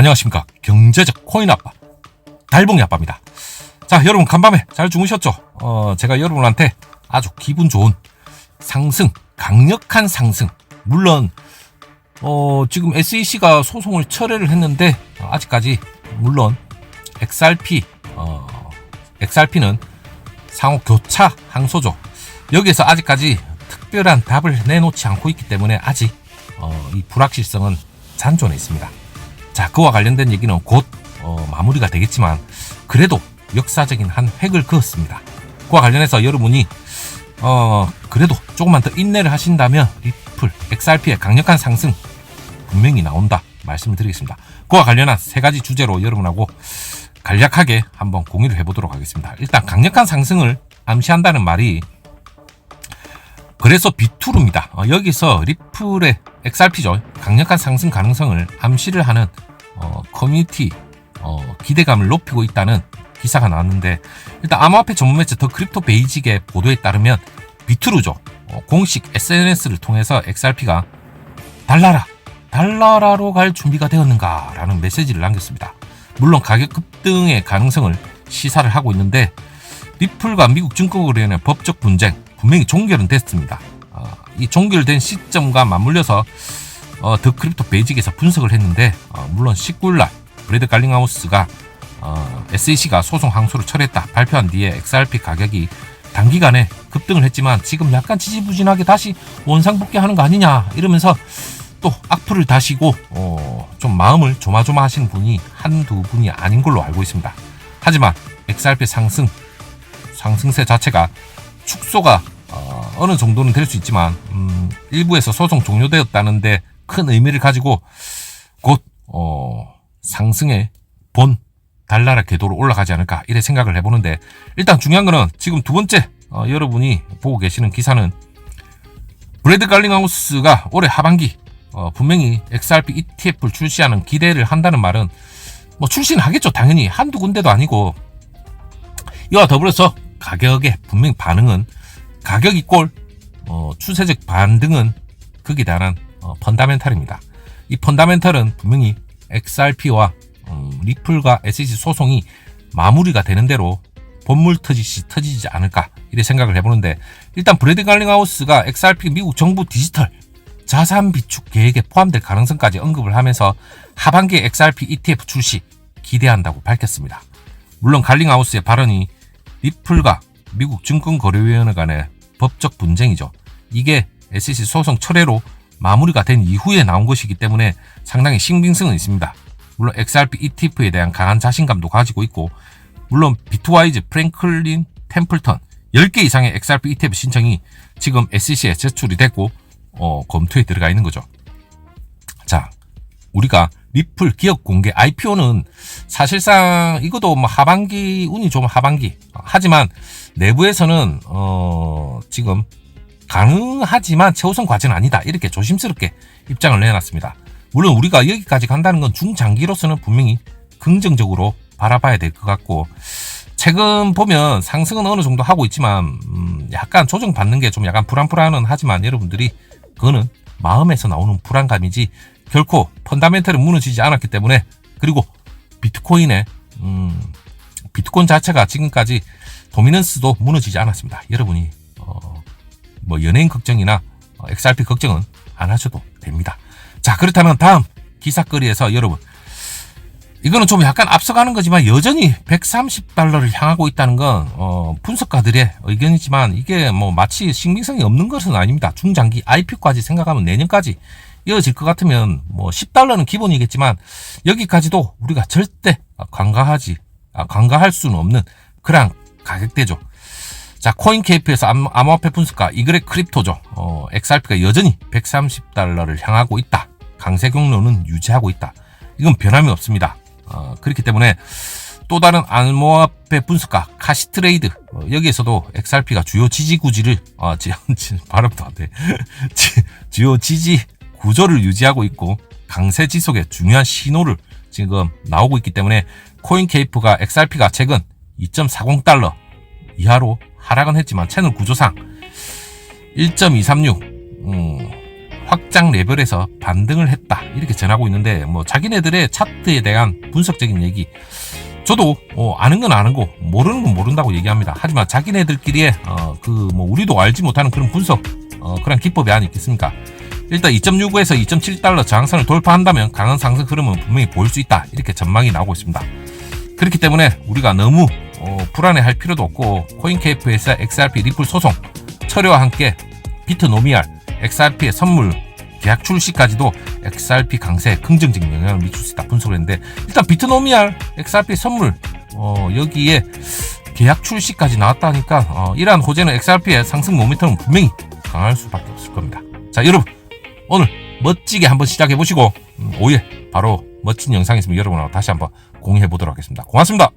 안녕하십니까 경제적 코인 아빠 달봉이 아빠입니다. 자 여러분 간밤에 잘 주무셨죠? 어 제가 여러분한테 아주 기분 좋은 상승 강력한 상승 물론 어 지금 SEC가 소송을 철회를 했는데 어, 아직까지 물론 XRP 어 XRP는 상호 교차 항소죠. 여기에서 아직까지 특별한 답을 내놓지 않고 있기 때문에 아직 어, 이 불확실성은 잔존해 있습니다. 자, 그와 관련된 얘기는 곧 어, 마무리가 되겠지만 그래도 역사적인 한 획을 그었습니다. 그와 관련해서 여러분이 어, 그래도 조금만 더 인내를 하신다면 리플, XRP의 강력한 상승 분명히 나온다 말씀을 드리겠습니다. 그와 관련한 세 가지 주제로 여러분하고 간략하게 한번 공유를 해보도록 하겠습니다. 일단 강력한 상승을 암시한다는 말이 그래서 비투루입니다. 어, 여기서 리플의 XRP죠. 강력한 상승 가능성을 암시를 하는 어, 커뮤니티 어, 기대감을 높이고 있다는 기사가 나왔는데 일단 암호화폐 전문 매체 더 크립토 베이직의 보도에 따르면 비투루죠. 어, 공식 SNS를 통해서 XRP가 달라라 달라라로 갈 준비가 되었는가라는 메시지를 남겼습니다. 물론 가격 급등의 가능성을 시사를 하고 있는데 리플과 미국 증권거래위원회 법적 분쟁 분명히 종결은 됐습니다. 어, 이 종결된 시점과 맞물려서 어, 더 크립토 베이직에서 분석을 했는데 어, 물론 19일날 브래드 갈링하우스가 어, SEC가 소송 항소를 철회했다 발표한 뒤에 XRP 가격이 단기간에 급등을 했지만 지금 약간 지지부진하게 다시 원상복귀하는 거 아니냐 이러면서 또 악플을 다시고 어, 좀 마음을 조마조마하시는 분이 한두 분이 아닌 걸로 알고 있습니다. 하지만 XRP 상승 상승세 자체가 축소가 어, 느 정도는 될 수 있지만 음, 일부에서 소송 종료되었다는데 큰 의미를 가지고 곧 어, 상승의 본 달나라 궤도로 올라가지 않을까 이래 생각을 해보는데 일단 중요한 거는 지금 두 번째 어, 여러분이 보고 계시는 기사는 브래드 갈링하우스가 올해 하반기 어, 분명히 XRP ETF를 출시하는 기대를 한다는 말은 뭐 출시는 하겠죠. 당연히. 한두 군데도 아니고. 이와 더불어서 가격의 분명히 반응은 가격 이 꼴 어, 추세적 반등은 극에 달한 어, 펀다멘탈입니다. 이 펀다멘탈은 분명히 XRP와 음, 리플과 SEC 소송이 마무리가 되는 대로 본물 터지시 터지지 않을까 이래 생각을 해보는데 일단 브래드 갈링하우스가 XRP 미국 정부 디지털 자산 비축 계획에 포함될 가능성까지 언급을 하면서 하반기에 XRP ETF 출시 기대한다고 밝혔습니다. 물론 갈링하우스의 발언이 리플과 미국 증권거래위원회 간의 법적 분쟁이죠. 이게 SEC 소송 철회로 마무리가 된 이후에 나온 것이기 때문에 상당히 신빙성은 있습니다. 물론 XRP ETF에 대한 강한 자신감도 가지고 있고 물론 비트와이즈, 프랭클린, 템플턴 10개 이상의 XRP ETF 신청이 지금 SEC에 제출이 됐고 어, 검토에 들어가 있는 거죠. 자, 우리가 리플 기업 공개 IPO는 사실상 이것도 뭐 하반기 운이 좀 하반기 하지만 내부에서는 어 지금 가능하지만 최우선 과제는 아니다 이렇게 조심스럽게 입장을 내놨습니다. 물론 우리가 여기까지 간다는 건 중장기로서는 분명히 긍정적으로 바라봐야 될 것 같고 최근 보면 상승은 어느 정도 하고 있지만 음 약간 조정 받는 게 좀 약간 불안불안은 하지만 여러분들이 그거는 마음에서 나오는 불안감이지 결코 펀다멘털은 무너지지 않았기 때문에 그리고 비트코인의 음, 비트코인 자체가 지금까지 도미넌스도 무너지지 않았습니다. 여러분이 어, 뭐 연예인 걱정이나 어, XRP 걱정은 안 하셔도 됩니다. 자 그렇다면 다음 기사거리에서 여러분 이거는 좀 약간 앞서가는 거지만 여전히 130달러를 향하고 있다는 건 어, 분석가들의 의견이지만 이게 뭐 마치 신빙성이 없는 것은 아닙니다. 중장기 IPO까지 생각하면 내년까지 이어질 것 같으면 뭐 10달러는 기본이겠지만 여기까지도 우리가 절대 관가하지 아, 관가할 수는 없는 그런 가격대죠. 자, 코인케이프에서 암호화폐 분석가 이그렉 크립토죠. 어, XRP가 여전히 130달러를 향하고 있다. 강세 경로는 유지하고 있다. 이건 변함이 없습니다. 어, 그렇기 때문에 또 다른 암호화폐 분석가 카시트레이드 어, 여기에서도 XRP가 주요 지지 구지를 아, 지, 지, 발음도 안 돼. 지, 주요 지지 구조를 유지하고 있고 강세 지속의 중요한 신호를 지금 나오고 있기 때문에 코인케이프가 XRP가 최근 2.40달러 이하로 하락은 했지만 채널 구조상 1.236 음, 확장 레벨에서 반등을 했다 이렇게 전하고 있는데 뭐 자기네들의 차트에 대한 분석적인 얘기 저도 어, 아는 건 아는 거 모르는 건 모른다고 얘기합니다. 하지만 자기네들끼리의 어, 그뭐 우리도 알지 못하는 그런 분석 어, 그런 기법이 아니 있겠습니까? 일단 2.65에서 2.7달러 저항선을 돌파한다면 강한 상승 흐름은 분명히 보일 수 있다 이렇게 전망이 나오고 있습니다. 그렇기 때문에 우리가 너무 어, 불안해할 필요도 없고 코인케이프에서 XRP 리플 소송 철회와 함께 비트노미알 XRP의 선물 계약 출시까지도 XRP 강세에 긍정적인 영향을 미칠 수 있다 분석을 했는데 일단 비트노미알 XRP 선물 어, 여기에 계약 출시까지 나왔다니까 어, 이러한 호재는 XRP의 상승 모멘텀은 분명히 강할 수밖에 없을 겁니다. 자 여러분 오늘 멋지게 한번 시작해 보시고 음, 오후에 바로 멋진 영상이 있으면 여러분하고 다시 한번 공유해 보도록 하겠습니다. 고맙습니다.